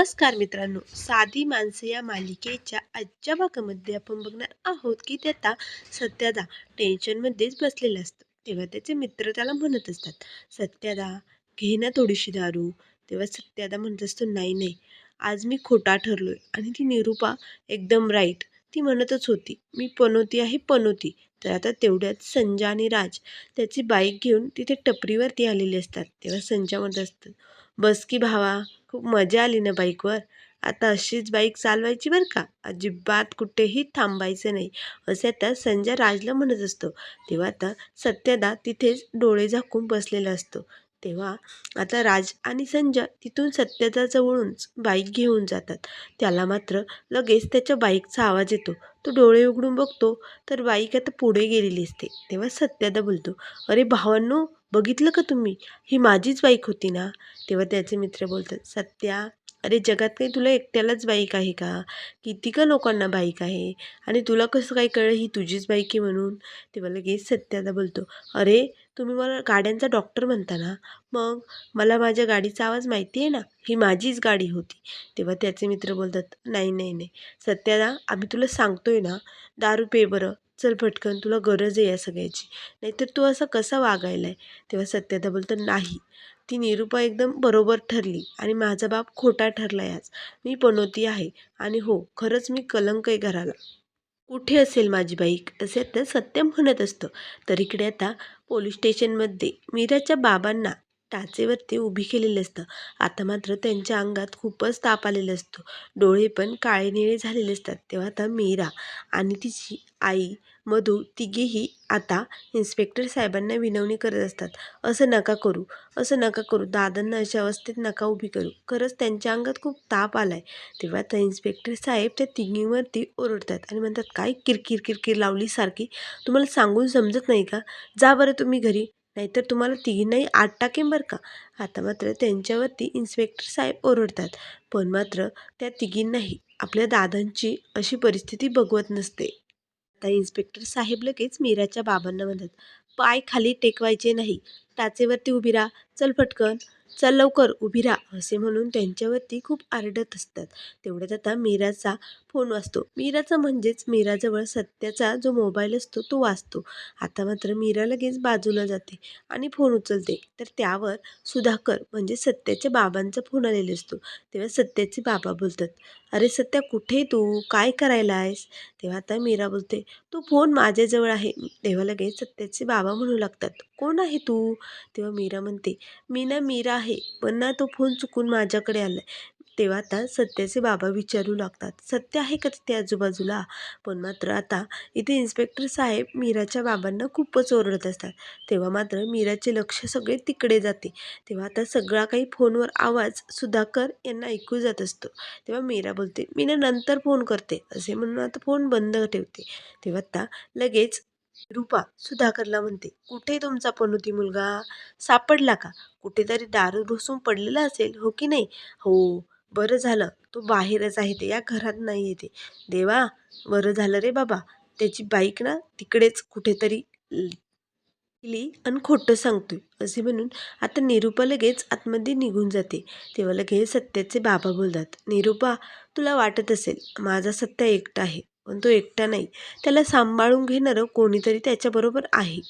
नमस्कार मित्रांनो. साधी माणसं या मालिकेच्या आजच्या भागामध्ये आपण बघणार आहोत की त्याचा आता सत्यादा टेन्शनमध्येच बसलेला असतो तेव्हा त्याचे मित्र त्याला म्हणत असतात सत्यादा घे ना थोडीशी दारू. तेव्हा सत्यादा म्हणत असतो नाही नाही आज मी खोटा ठरलोय. आणि ती निरूपा एकदम राईट ती म्हणतच होती मी पनोती आहे पनोती. तर आता तेवढ्यात संजा आणि राज त्याची बाईक घेऊन तिथे टपरीवरती आलेले असतात. तेव्हा संजा म्हणत असतात बस की भावा खूप मजा आली ना बाईकवर. आता अशीच बाईक चालवायची बरं का. अजिबात कुठेही थांबायचं नाही. असे आता संजय राजला म्हणत असतो. तेव्हा आता सत्यदा तिथेच डोळे झाकून बसलेला असतो. तेव्हा आता राज आणि संजय तिथून सत्यदा जवळूनच बाईक घेऊन जातात. त्याला मात्र लगेच त्याच्या बाईकचा आवाज येतो. तो डोळे उघडून बघतो. तर बाईक आता पुढे गेलेली असते. तेव्हा सत्यदा बोलतो अरे भावांनो बघितलं का तुम्ही? ही माझीच बाईक होती ना? तेव्हा त्याचे मित्र बोलतात सत्या अरे जगात काही तुला एकट्यालाच बाईक आहे का? किती का लोकांना बाईक आहे? आणि तुला कसं काय कळलं ही तुझीच बाईक आहे म्हणून? तेव्हा लगेच सत्यादा बोलतो अरे तुम्ही मला गाड्यांचा डॉक्टर म्हणता ना? मग मला माझ्या गाडीचा आवाज माहिती आहे ना? ही माझीच गाडी होती. तेव्हा त्याचे मित्र बोलतात नाही नाही नाही. सत्यादा आम्ही तुला सांगतोय ना? दारू पे बरं. चल पटकन तुला गरज आहे या सगळ्याची. नाहीतर तू असा कसा वागायला आहे तेव्हा सत्यदा बोलतं नाही. ती निरूपा एकदम बरोबर ठरली आणि माझा बाप खोटा ठरला आज. मी पनोती आहे आणि हो खरंच मी कलंक आहे घराला. कुठे असेल माझी बाईक? असे तर सत्य म्हणत असतं. तर इकडे आता पोलीस स्टेशनमध्ये मीराच्या बाबांना टाचेवरती उभी केलेलं असतं. आता मात्र त्यांच्या अंगात खूपच ताप आलेला असतो. डोळे पण काळे निळे झालेले असतात. तेव्हा आता मीरा आणि तिची आई मधू तिघीही आता इन्स्पेक्टर साहेबांना विनवणी करत असतात. असं नका करू असं नका करू. दादांना अशा अवस्थेत नका उभी करू. खरंच त्यांच्या अंगात खूप ताप आला आहे तेव्हा त्या इन्स्पेक्टर साहेब त्या तिघींवरती ओरडतात आणि म्हणतात काय किरकिर किरकिर लावली सारखी? तुम्हाला सांगून समजत नाही का? जा बरं तुम्ही घरी. नाहीतर तुम्हाला तिघींनाही आत टाकेन बरं का? आता मात्र त्यांच्यावरती इन्स्पेक्टर साहेब ओरडतात. पण मात्र त्या तिघींनाही आपल्या दादांची अशी परिस्थिती बघवत नसते. आता इन्स्पेक्टर साहेब लगेच मीराच्या बाबांना म्हणतात पाय खाली टेकवायचे नाही टाचेवरती उभी राहा चल पटकन. चल लवकर उभी राहा असे म्हणून त्यांच्यावरती खूप आरडत असतात. तेवढ्यात आता मीराचा फोन वाचतो मीराचा म्हणजेच मीराजवळ सत्याचा जो मोबाईल असतो तो वाचतो आता मात्र मीरा लगेच बाजूला जाते आणि फोन उचलते. तर त्यावर सुधाकर म्हणजे सत्याच्या बाबांचा फोन आलेला असतो. तेव्हा सत्याचे बाबा बोलतात अरे सत्या कुठे तू? काय करायला आहेस तेव्हा आता मीरा बोलते तो फोन माझ्याजवळ आहे. तेव्हा लगेच सत्याचे बाबा म्हणू लागतात कोण आहे तू? तेव्हा मीरा म्हणते मी ना मीरा आहे. पण ना तो फोन चुकून माझ्याकडे आला तेव्हा आता सत्याचे बाबा विचारू लागतात. सत्य आहे का तिथे आजूबाजूला? पण मात्र आता इथे इन्स्पेक्टर साहेब मीराच्या बाबांना खूपच ओरडत असतात. तेव्हा मात्र मीराचे लक्ष सगळे तिकडे जाते. तेव्हा आता सगळा काही फोनवर आवाज सुधाकर यांना ऐकू जात असतो. तेव्हा मीरा बोलते मी ना नंतर फोन करते. असे म्हणून आता फोन बंद ठेवते. तेव्हा आता लगेच रूपा सुधाकरला म्हणते कुठे तुमचा पनोती मुलगा? सापडला का? कुठेतरी दारू घुसून पडलेला असेल हो की नाही? हो बरं झालं. तो बाहेरच आहे ते या घरात नाही येते देवा बरं झालं रे बाबा. त्याची बाईक ना तिकडेच कुठेतरी केली आणि खोटं सांगतोय असे म्हणून आता निरूपा लगेच आतमध्ये निघून जाते. तेव्हा लगेच सत्याचे बाबा बोलतात निरूपा तुला वाटत असेल माझा सत्य एकटा आहे. पण तो एकटा नाही. त्याला सांभाळून घेणारं कोणीतरी त्याच्याबरोबर आहे.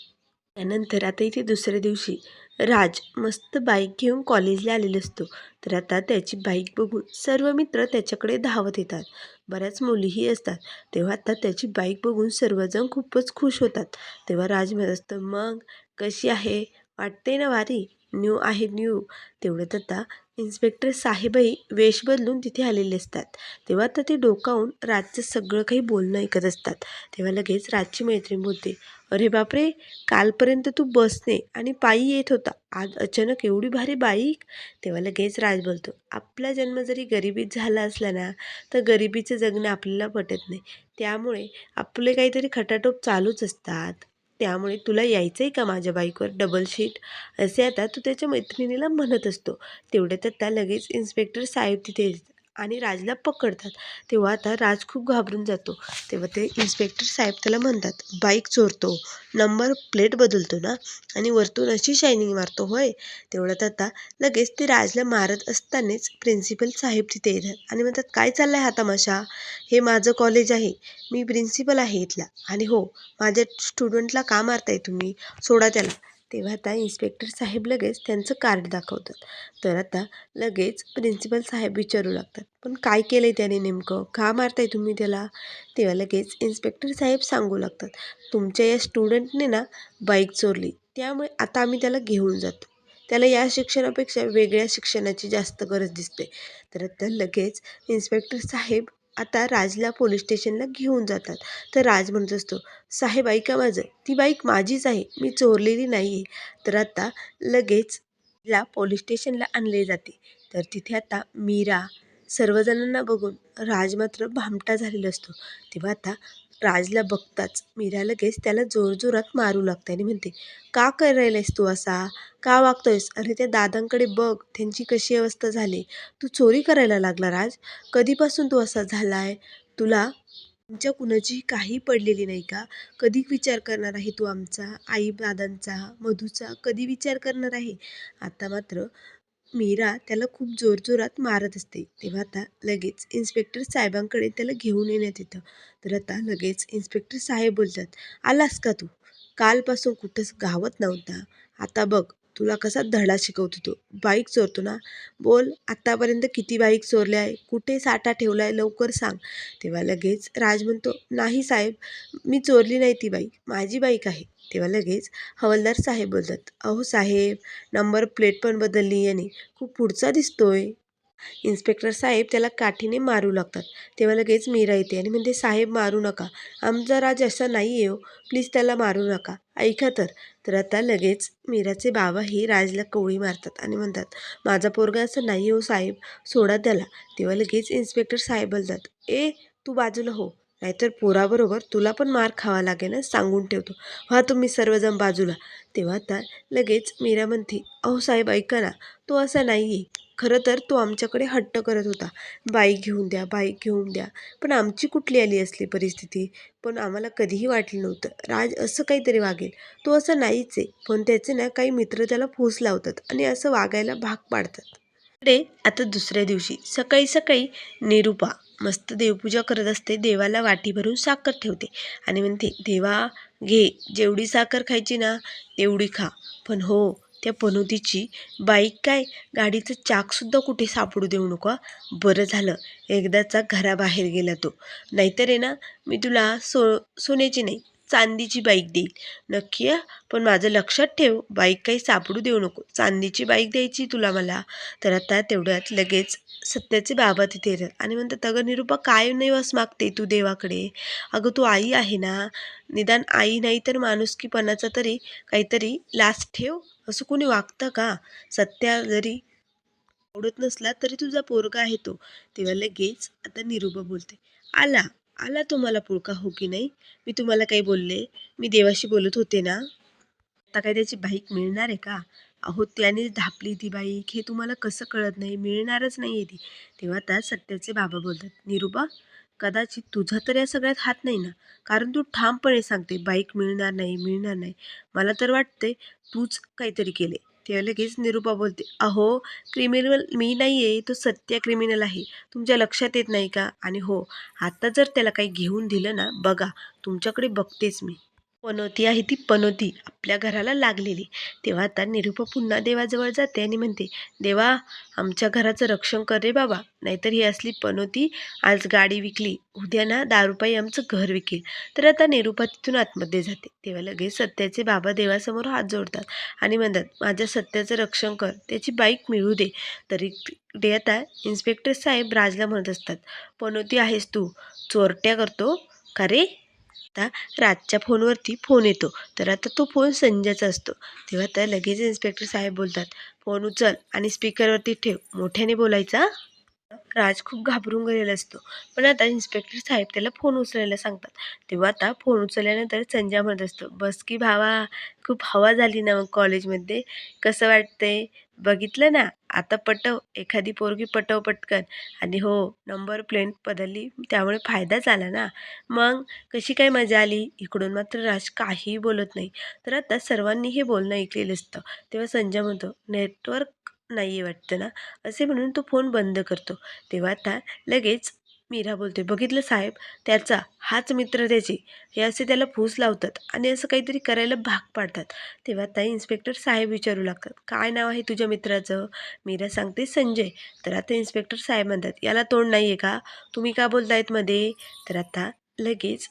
त्यानंतर आता इथे दुसऱ्या दिवशी राज मस्त बाईक घेऊन कॉलेजला आलेला असतो. तर आता त्याची बाईक बघून सर्व मित्र त्याच्याकडे धावत येतात. बऱ्याच मुलीही असतात. तेव्हा आता त्याची बाईक बघून सर्वजण खूपच खुश होतात. तेव्हा राज म्हणत असतं मग कशी आहे? वाटते ना वारी? न्यू आहे न्यू तेवढ्यात आता इन्स्पेक्टर साहेबही वेश बदलून तिथे आलेले असतात. तेव्हा तर ते डोकावून राजचं सगळं काही बोलणं ऐकत असतात. तेव्हा लगेच राजची मैत्रीण बोलते अरे बापरे! कालपर्यंत तू बसने आणि पायी येत होता. आज अचानक एवढी भारी बाईक? तेव्हा लगेच राज बोलतो आपला जन्म जरी गरिबीत झाला असला ना तर गरिबीचं जगणं आपल्याला पटत नाही. त्यामुळे आपले काहीतरी खटाटोप चालूच असतात. त्यामुळे तुला यायचं आहे का माझ्या बाईकवर डबल शीट असे आता तू त्याच्या मैत्रिणीला म्हणत असतो. तेवढ्यात आता लगेच इन्स्पेक्टर साहेब तिथे आणि राजला पकडतात. तेव्हा आता राज खूप घाबरून जातो. तेव्हा ते इन्स्पेक्टर साहेब त्याला म्हणतात बाईक चोरतो. नंबर प्लेट बदलतो ना? आणि वरतून अशी शायनिंग मारतो होय? तेवढ्यात आता लगेच ते राजला मारत असतानाच प्रिन्सिपल साहेब तिथे येतात आणि म्हणतात काय चाललं आहे हा तमाशा? हे माझं कॉलेज आहे. मी प्रिन्सिपल आहे इथला. आणि हो माझ्या स्टुडंटला का मारताय तुम्ही? सोडा त्याला. तेव्हा आता इन्स्पेक्टर साहेब लगेच त्यांचं कार्ड दाखवतात. तर आता लगेच प्रिन्सिपल साहेब विचारू लागतात पण काय केलं आहे त्याने नेमकं? का मारताय तुम्ही त्याला? तेव्हा लगेच इन्स्पेक्टर साहेब सांगू लागतात तुमच्या या स्टुडंटने ना बाईक चोरली त्यामुळे आता आम्ही त्याला घेऊन जातो. त्याला या शिक्षणापेक्षा वेगळ्या शिक्षणाची जास्त गरज दिसते. तर आता लगेच इन्स्पेक्टर साहेब आता राजला पोलीस स्टेशनला घेऊन जातात. तर राज म्हणत असतो साहेब ऐका माझं. ती बाईक माझीच आहे. मी चोरलेली नाही आहे तर आता लगेच ला पोलीस स्टेशनला आणले जाते. तर तिथे आता मीरा सर्वजणांना बघून राज मात्र भामटा झालेला असतो. तेव्हा आता राजला बघताच मीरा लगेच त्याला जोरजोरात मारू लागते आणि म्हणते का करायलायस तू असा? का वागतोयस? अरे त्या दादांकडे बघ त्यांची कशी अवस्था झाली? तू चोरी करायला लागला राज. कधीपासून तू असा झाला आहे तुला आमच्या कुणाची काही पडलेली नाही का? कधी विचार करणार आहे तू आमचा आई दादांचा मधूचा? कधी विचार करणार आहे? आता मात्र मीरा त्याला खूप जोरजोरात मारत असते. तेव्हा आता लगेच इन्स्पेक्टर साहेबांकडे त्याला घेऊन येण्यात येतं. तर आता लगेच इन्स्पेक्टर साहेब बोलतात आलास का तू? कालपासून कुठंच गावत नव्हता. आता बघ तुला कसा धडा शिकवतो तो. बाईक चोरतो ना? बोल आत्तापर्यंत किती बाईक चोरल्या आहे? कुठे साठा ठेवला आहे लवकर सांग. तेव्हा लगेच राज म्हणतो नाही साहेब मी चोरली नाही ती बाईक. माझी बाईक आहे. तेव्हा लगेच हवालदार साहेब बोलतात अहो साहेब नंबर प्लेट पण बदलली याने खूप पुढचा दिसतोय. इन्स्पेक्टर साहेब त्याला काठीने मारू लागतात. तेव्हा लगेच मीरा येते आणि म्हणते साहेब मारू नका. आमचा राज असा नाही आहे हो. प्लीज त्याला मारू नका. ऐका तर. तर आता लगेच मीराचे बाबा हे राजला कोळी मारतात आणि म्हणतात माझा पोरगा असं नाही हो साहेब. सोडा त्याला. तेव्हा लगेच इन्स्पेक्टर साहेब बोलतात ए तू बाजूला हो. नाहीतर पोराबरोबर तुला पण मार खावा लागेल ना सांगून ठेवतो. हा तुम्ही सर्वजण बाजूला. तेव्हा तर लगेच मीरा म्हणते अहो साहेब ऐका ना तो असा नाही आहे खरं तर तो आमच्याकडे हट्ट करत होता. बाईक घेऊन द्या बाईक घेऊन द्या. पण आमची कुठली आली असली परिस्थिती? पण आम्हाला कधीही वाटलं नव्हतं. राज असं काहीतरी वागेल. तो असं नाहीच आहे. पण त्याचे ना काही मित्र त्याला फूस लावतात आणि असं वागायला भाग पाडतात. इकडे आता दुसऱ्या दिवशी. सकाळी सकाळी निरूपा मस्त देवपूजा करत असते. देवाला वाटी भरून साखर ठेवते. आणि म्हणते देवा घे. जेवढी साखर खायची ना तेवढी खा. पण हो त्या पनोतीची बाईक काय गाडीचं चाकसुद्धा कुठे सापडू देऊ नको बरं झालं. एकदाचा घराबाहेर गेला तो. नाहीतर आहे ना मी तुला सो सोन्याची नाही चांदीची बाईक देईल. नक्की आहे पण माझं लक्षात ठेव बाईक काही सापडू देऊ नको. चांदीची बाईक द्यायची तुला मला. तर आता तेवढ्यात लगेच सत्याचे बाबा तिथे येतात आणि म्हणतात अगं निरूपा काय नैवास मागते तू देवाकडे? अगं तू आई आहे ना? निदान आई नाही तर माणुसकीपणाचा तरी काहीतरी लाच ठेव. असं कोणी वागतं का? सत्या जरी आवडत नसला तरी तुझा पोरगा आहे तो. तेव्हा लगेच आता निरूपा बोलते आला. आला तुम्हाला पुळका हो की नाही? मी तुम्हाला काही बोलले. मी देवाशी बोलत होते ना. आता काय त्याची बाईक मिळणार आहे का? अहो त्याने धापली ती बाईक. हे तुम्हाला कसं कळत नाही? मिळणारच नाही आहे ती. तेव्हा त्या सत्याचे बाबा बोलतात निरूपा कदाचित तुझा तर या सगळ्यात हात नाही ना? कारण तू ठामपणे सांगते बाईक मिळणार नाही मिळणार नाही. मला तर वाटते तूच काहीतरी केले तेव्हा लगेच निरूपा बोलते अहो क्रिमिनल मी नाही आहे तो सत्य क्रिमिनल आहे. तुमच्या लक्षात येत नाही का? आणि हो आता जर त्याला काही घेऊन दिलं ना बघा तुमच्याकडे बघतेच मी. पनोती आहे ती पनोती. आपल्या घराला लागलेली. तेव्हा आता निरूपा पुन्हा देवाजवळ जाते आणि म्हणते देवा आमच्या घराचं रक्षण कर रे बाबा. नाहीतर ही असली पनोती आज गाडी विकली. उद्या ना दारुपाई आमचं घर विकेल. तर आता निरूपा तिथून आतमध्ये जाते. तेव्हा लगेच सत्याचे बाबा देवासमोर हात जोडतात आणि म्हणतात माझ्या सत्याचं रक्षण कर. त्याची बाईक मिळू दे. तरी ते आता इन्स्पेक्टर साहेब राजला म्हणत असतात पनोती आहेस तू. चोरट्या करतो का रे? आता राजच्या फोनवरती फोन येतो. तर आता तो फोन संजयचा असतो. तेव्हा त्या लगेच इन्स्पेक्टर साहेब बोलतात फोन उचल आणि स्पीकरवरती ठेव. मोठ्याने बोलायचा राज खूप घाबरून गेलेला असतो. पण आता इन्स्पेक्टर साहेब त्याला फोन उचलायला सांगतात. तेव्हा आता फोन उचलल्यानंतर संजय म्हणत असतो बस की भावा खूप हवा झाली ना मग कॉलेजमध्ये कसं वाटतंय? बघितलं ना? आता पटव एखादी पोरगी पटव पटकन. आणि हो नंबर प्लेन बदलली त्यामुळे फायदा झाला ना. मग कशी काय मजा आली? इकडून मात्र राज काहीही बोलत नाही. तर आता सर्वांनी हे बोलणं ऐकलेलं असतं. तेव्हा संजय म्हणतो नेटवर्क नाही आहे वाटतं ना? असे म्हणून तो फोन बंद करतो. तेव्हा आता लगेच मीरा बोलते बघितलं साहेब त्याचा हाच मित्र त्याचे. हे असे त्याला फूस लावतात आणि असं काहीतरी करायला भाग पाडतात. तेव्हा आता इन्स्पेक्टर साहेब विचारू लागतात काय नाव आहे तुझ्या मित्राचं? मीरा सांगते संजय. तर आता इन्स्पेक्टर साहेब म्हणतात याला तोंड नाही आहे का? तुम्ही का बोलतायत मध्ये? तर आता लगेच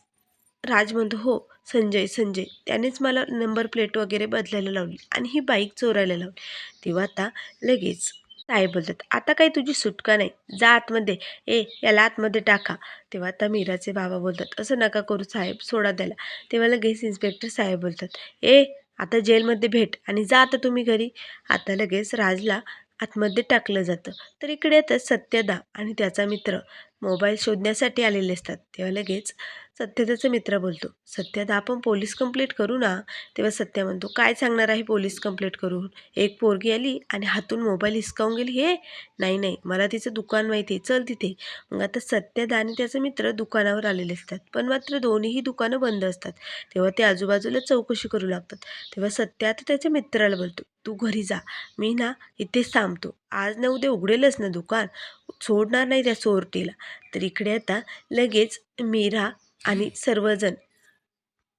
राज म्हणतो हो संजय संजय. त्यानेच मला नंबर प्लेट वगैरे बदलायला लावली आणि ही बाईक चोरायला लावली. तेव्हा आता लगेच साहेब बोलतात आता काही तुझी सुटका नाही? जा आतमध्ये. ए याला आतमध्ये टाका. तेव्हा आता मीराचे बाबा बोलतात असं नका करू साहेब सोडा द्यायला तेव्हा लगेच इन्स्पेक्टर साहेब बोलतात ए आता जेलमध्ये भेट आणि जा आता तुम्ही घरी. आता लगेच राजला आतमध्ये टाकलं जातं. तर इकडे आता सत्यदा आणि त्याचा मित्र मोबाईल शोधण्यासाठी आलेले असतात. तेव्हा लगेच सत्यदाचा मित्र बोलतो. सत्यदा आपण पोलीस कंप्लेंट करू ना तेव्हा सत्या म्हणतो काय सांगणार आहे पोलीस कंप्लेंट करून? एक पोरगी आली आणि हातून मोबाईल हिसकावून गेली हे? नाही नाही मला तिचं दुकान माहिती आहे चल तिथे. मग आता सत्यदा आणि त्याचा मित्र दुकानावर आलेले असतात. पण मात्र दोन्हीही दुकानं बंद असतात. तेव्हा ते आजूबाजूला चौकशी करू लागतात. तेव्हा सत्या आता त्याच्या मित्राला बोलतो तू घरी जा. मी ना इथेच थांबतो. आज ना उद्या उघडेलच ना दुकान. सोडणार नाही त्या चोरटीला. तर इकडे आता लगेच मीरा आणि सर्वजण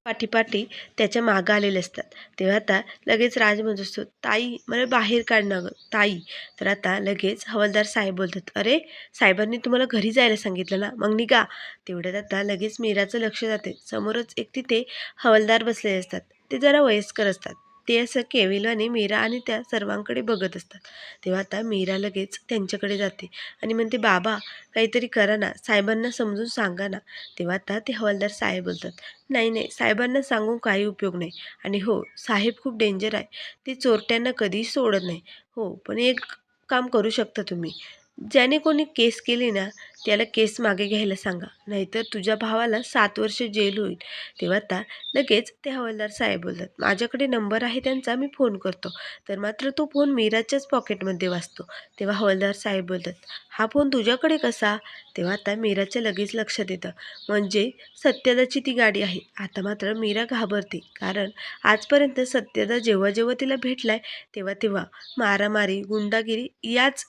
पाठीपाठी त्याच्या मागं आलेले असतात. तेव्हा आता लगेच राज म्हणत असतो ताई मला बाहेर काढणं गं ताई. तर आता लगेच हवालदार साहेब बोलतात अरे साहेबांनी तुम्हाला घरी जायला सांगितलं ना मग निघा. तेवढ्यात आता लगेच मीराचं लक्ष जाते. समोरच एक तिथे हवालदार बसलेले असतात. ते जरा वयस्कर असतात. ते असं केविलाने मीरा आणि त्या सर्वांकडे बघत असतात. तेव्हा आता मीरा लगेच त्यांच्याकडे जाते आणि म्हणते बाबा काहीतरी करा ना साहेबांना समजून सांगा ना. तेव्हा आता ते हवालदार साहेब बोलतात नाही नाही साहेबांना सांगून काही उपयोग नाही. आणि हो साहेब खूप डेंजर आहे. ते चोरट्यांना कधीही सोडत नाही. हो पण एक काम करू शकता तुम्ही. ज्याने कोणी केस केली ना त्याला केस मागे घ्यायला सांगा. नाहीतर तुझ्या भावाला सात वर्ष जेल होईल. तेव्हा आता लगेच ते हवालदार साहेब बोलतात माझ्याकडे नंबर आहे त्यांचा मी फोन करतो. तर मात्र तो फोन मीराच्याच पॉकेटमध्ये वाचतो. तेव्हा हवालदार साहेब बोलतात हा फोन तुझ्याकडे कसा? तेव्हा आता मीराच्या लगेच लक्षात येतं म्हणजे सत्यदाची ती गाडी आहे. आता मात्र मीरा घाबरते. कारण आजपर्यंत सत्यदा जेव्हा जेव्हा तिला भेटलाय तेव्हा तेव्हा मारामारी गुंडागिरी याच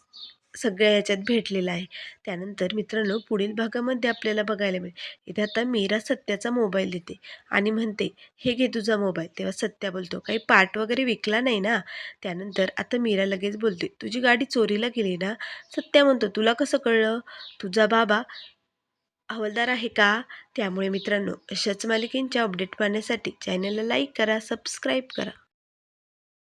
सगळ्या याच्यात भेटलेला आहे. त्यानंतर मित्रांनो पुढील भागामध्ये आपल्याला बघायला मिळेल. इथे आता मीरा सत्याचा मोबाईल देते. आणि म्हणते हे घे तुझा मोबाईल तेव्हा सत्या बोलतो काही पार्ट वगैरे विकला नाही ना? त्यानंतर आता मीरा लगेच बोलते तुझी गाडी चोरीला गेली ना? सत्या म्हणतो तुला कसं कळलं? तुझा बाबा हवालदार आहे का? त्यामुळे मित्रांनो अशाच मालिकेंच्या अपडेट पाहण्यासाठी चॅनलला लाईक करा सबस्क्राईब करा.